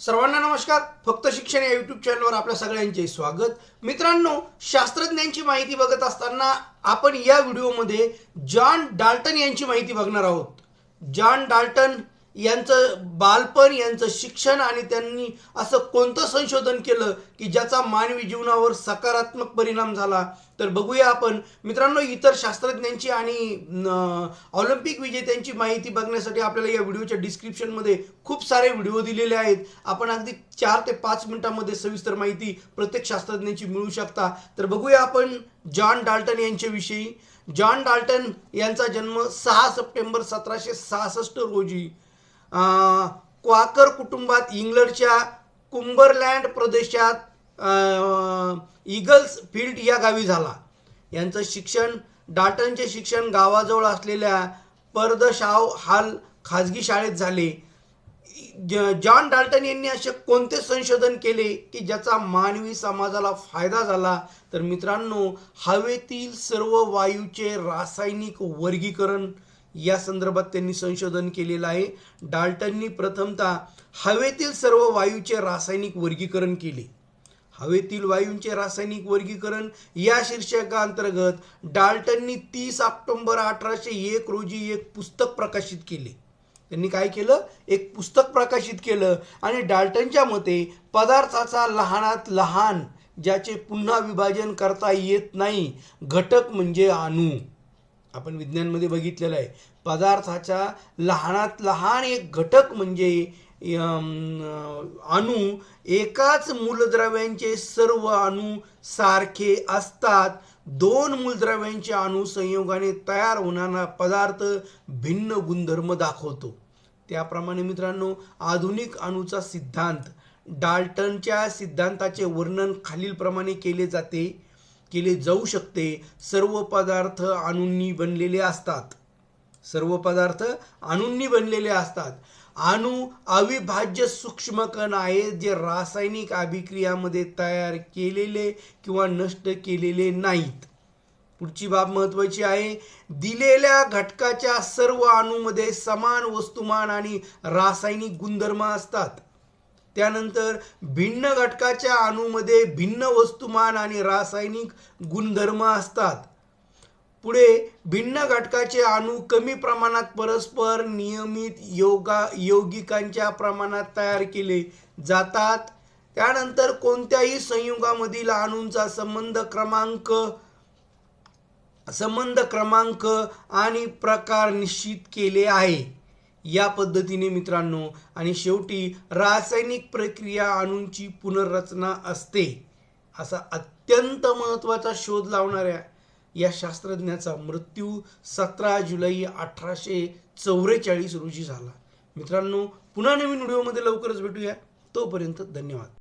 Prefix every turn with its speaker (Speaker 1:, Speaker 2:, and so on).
Speaker 1: सर्वांना नमस्कार. फक्त शिक्षण या यूट्यूब चॅनलवर आपल्या सगळ्यांचे स्वागत. मित्रांनो शास्त्रज्ञांची माहिती बघत असताना आपण या व्हिडिओमध्ये जॉन डाल्टन यांची माहिती बघणार आहोत. जॉन डाल्टन यांचं बालपण यांचं शिक्षण आणि त्यांनी असं कोणतं संशोधन केलं की ज्याचा मानवी जीवनावर सकारात्मक परिणाम झाला? तर बघूया आपण. मित्रांनो इतर शास्त्रज्ञांची आणि ऑलिम्पिक विजेत्यांची माहिती बघण्यासाठी आपल्याला या व्हिडिओच्या डिस्क्रिप्शनमध्ये खूप सारे व्हिडिओ दिलेले आहेत. आपण अगदी चार ते पाच मिनिटांमध्ये सविस्तर माहिती प्रत्येक शास्त्रज्ञांची मिळू शकता. तर बघूया आपण जॉन डाल्टन यांच्याविषयी. जॉन डाल्टन यांचा जन्म सहा सप्टेंबर सतराशे सहासष्ट रोजी क्वाकर कुटुंबात इंग्लंडच्या कुंबरलँड प्रदेशात इगल्स ईगल्स फील्ड या गावी झाला. यांचं शिक्षण डाल्टनचे शिक्षण गावाजवळ असलेल्या परदशाव हाल खाजगी शाळेत झाले. ज- जॉन डाल्टन यांनी असे कोणते संशोधन केले की ज्याचा मानवी समाजाला फायदा झाला? तर मित्रांनो हवेतील सर्व वायूचे रासायनिक वर्गीकरण या संदर्भात त्यांनी संशोधन केलेलं आहे. डाल्टननी प्रथमतः हवेतील सर्व वायूचे रासायनिक वर्गीकरण केले. हवेतील वायूंचे रासायनिक वर्गीकरण या शीर्षकाअंतर्गत डाल्टननी तीस ऑक्टोंबर अठराशे एक रोजी एक पुस्तक प्रकाशित केले. त्यांनी काय केलं? एक पुस्तक प्रकाशित केलं आणि डाल्टनच्या मते पदार्थाचा लहानात लहान ज्याचे पुन्हा विभाजन करता येत नाही घटक म्हणजे अणू. आपण विज्ञानमध्ये बघितलेलं आहे. पदार्थाचा लहानात लहान एक घटक म्हणजे अणु अणू एकाच मूलद्रव्यांचे सर्व अणू सारखे असतात. दोन मूलद्रव्यांचे अणू संयोगाने तयार होणारा पदार्थ भिन्न गुणधर्म दाखवतो. त्याप्रमाणे मित्रांनो आधुनिक अणूचा सिद्धांत डाल्टनच्या सिद्धांताचे वर्णन खालीलप्रमाणे केले जाते. केले जाऊ शकते. सर्व पदार्थ अणूंनी बनलेले असतात. सर्व पदार्थ अणूंनी बनलेले असतात. अणू अविभाज्य सूक्ष्म कण आहेत जे रासायनिक अभिक्रियामध्ये तयार केलेले किंवा नष्ट केलेले नाहीत. पुढची बाब महत्वाची आहे. दिलेल्या घटकाच्या सर्व अणूमध्ये समान वस्तुमान आणि रासायनिक गुणधर्म असतात. त्यानंतर भिन्न घटकाच्या अणूमध्ये भिन्न वस्तुमान आणि रासायनिक गुणधर्म असतात. पुढे भिन्न घटकाचे अणू कमी प्रमाणात परस्पर नियमित योगा यौगिकांच्या प्रमाणात तयार केले जातात. त्यानंतर कोणत्याही संयुगामधील अणूंचा संबंध क्रमांक संबंध क्रमांक आणि प्रकार निश्चित केले आहे. या पद्धतीने मित्रांनो. आणि शेवटी रासायनिक प्रक्रिया अणूंची पुनर्रचना असते असा अत्यंत महत्त्वाचा शोध लावणाऱ्या या शास्त्रज्ञाचा मृत्यू सतरा जुलै अठराशे चौवेचाळीस रोजी झाला. मित्रांनो पुन्हा नवीन व्हिडिओमध्ये लवकरच भेटूया. तोपर्यंत धन्यवाद.